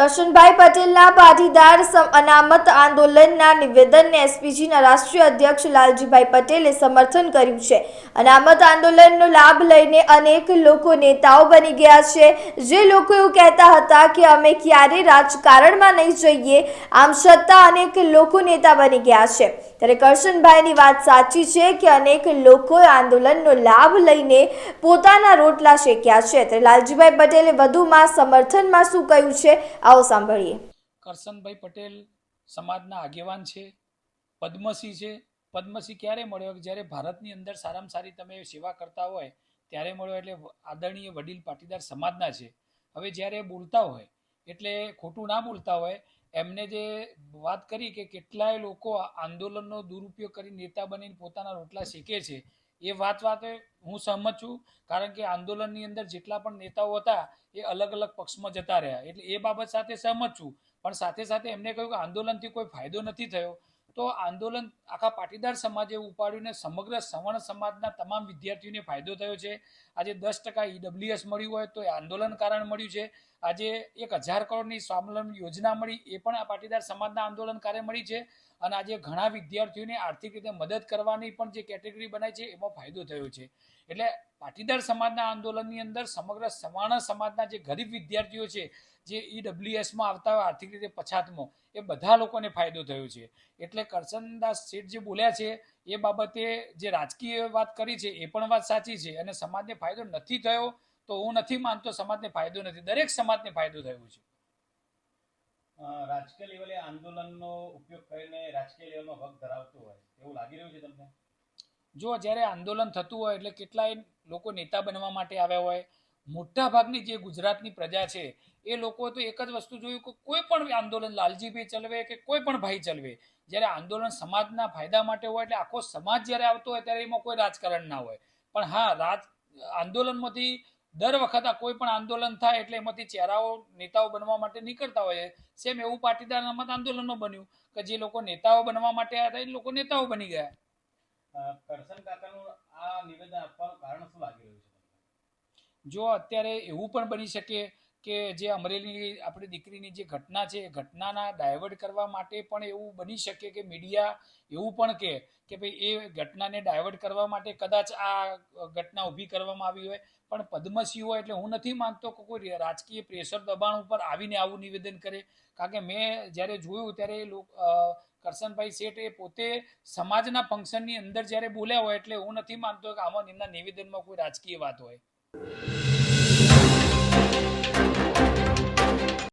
કરશનભાઈ પટેલના પાટીદાર અનામત આંદોલનના નિવેદનને એસપીજીના રાષ્ટ્રીય અધ્યક્ષ લાલજીભાઈ પટેલે સમર્થન કર્યું છે. અનામત આંદોલનનો લાભ લઈને અનેક લોકો નેતાઓ બની ગયા છે. જે લોકો એવું કહેતા હતા કે અમે ક્યારે રાજકારણમાં નહીં જઈએ, આમ છતાં અનેક લોકો નેતા બની ગયા છે. ત્યારે કરશનભાઈની વાત સાચી છે કે અનેક લોકોએ આંદોલનનો લાભ લઈને પોતાના રોટલા શેક્યા છે. ત્યારે લાલજીભાઈ પટેલે વધુમાં સમર્થનમાં શું કહ્યું છે? આવો સાંભળીએ. કરશનભાઈ પટેલ સમાજના આગેવાન છે પદ્મસિંહ છે. પદ્મસિંહ ક્યારે મળ્યો? જ્યારે ભારતની અંદર સારામાં સારી તમે સેવા કરતા હોય, ત્યારે મળ્યો એટલે આદરણીય વડીલ પાટીદાર સમાજના છે. હવે જ્યારે બોલતા હોય, એટલે ખોટું ના બોલતા હોય, એમને જે વાત કરી કે કેટલાય લોકો આંદોલનનો દુરુપયોગ કરી નેતા બનીને પોતાના રોટલા શેકે છે એ વાત વાતે હું સહમત છું, કારણ કે આંદોલનની અંદર જેટલા પણ નેતાઓ હતા, એ અલગ અલગ પક્ષમાં જતા રહ્યા. એટલે એ બાબત સાથે સહમત છું. પણ સાથે સાથે એમને કહ્યું કે આંદોલનથી કોઈ ફાયદો નથી થયો. તો આંદોલન આખા પાટીદાર સમાજે ઉપાડીને સમગ્ર સવર્ણ સમાજના તમામ વિદ્યાર્થીઓને ફાયદો થયો છે. આજે દસ ટકા ઈડબ્લ્યુએસ મળ્યું હોય તો એ આંદોલન કારણ મળ્યું છે. આજે એક હજાર કરોડની સ્વાવલંબન યોજના મળી એ પણ આ પાટીદાર સમાજના આંદોલન કાર્ય મળી છે અને આજે ઘણા વિદ્યાર્થીઓને આર્થિક રીતે મદદ કરવાની પણ જે કેટેગરી બનાવી છે એમાં ફાયદો થયો છે. એટલે પાટીદાર સમાજના આંદોલનની અંદર સમગ્ર સવર્ણ સમાજના જે ગરીબ વિદ્યાર્થીઓ છે જે ઈડબ્લ્યુએસમાં આવતા હોય આર્થિક રીતે પછાતમાં એ બધા લોકોને ફાયદો થયો છે. એટલે કરશનદાસ શેઠ જે બોલ્યા છે એ બાબતે જે રાજકીય વાત કરી છે એ પણ વાત સાચી છે અને સમાજને ફાયદો નથી થયો તો હું નથી માનતો સમાજને ફાયદો નથી. દરેક સમાજને ફાયદો થયો છે. રાજકીય લેવલે આંદોલનનો ઉપયોગ કરીને રાજકીય લેવલમાં વગ ધરાવતો હોય એવું લાગી રહ્યું છે તમને? જો જ્યારે આંદોલન થતું હોય એટલે કેટલાય લોકો નેતા બનવા માટે આવ્યા હોય મોટા ભાગની જે ગુજરાતની પ્રજા છે એ લોકો તો એક જ વસ્તુ જોયું કે કોઈ પણ આંદોલન લાલજીભાઈ ચલવે કે કોઈ પણ ભાઈ ચલવે જ્યારે આંદોલન સમાજના ફાયદા માટે હોય એટલે આખો સમાજ જ્યારે આવતો હોય ત્યારે એમાં કોઈ રાજકારણ ના હોય. પણ હા રાજ આંદોલનમાંથી દર વખત આ કોઈ પણ આંદોલન થાય એટલે એમાંથી ચહેરાઓ નેતાઓ બનવા માટે નીકળતા હોય. સેમ એવું પાટીદાર અનામત આંદોલનો બન્યું કે જે લોકો નેતાઓ બનવા માટે આવ્યા હતા એ લોકો નેતાઓ બની ગયા. અ, કરશન કાકાનું આ નિવેદન આપવાનું કારણ શું લાગી રહ્યું જો અત્યારે એવું પણ બની શકે કે જે અમરેલી આપણી દીકરીની જે ઘટના છે, એ ઘટનાના ડાયવર્ટ કરવા માટે પણ એવું બની શકે કે મીડિયા એવું પણ કહે કે ભાઈ એ ઘટનાને ડાયવર્ટ કરવા માટે કદાચ આ ઘટના ઊભી કરવામાં આવી હોય. પણ પદ્મશ્રી હોય એટલે હું નથી માનતો કે કોઈ રાજકીય પ્રેશર દબાણ ઉપર આવીને આવું નિવેદન કરે. કારણ કે મેં જ્યારે જોયું ત્યારે એ કરશનભાઈ શેઠ એ પોતે સમાજના ફંક્શનની અંદર જ્યારે બોલ્યા હોય એટલે હું નથી માનતો કે આમાં એમના નિવેદનમાં કોઈ રાજકીય વાત હોય. you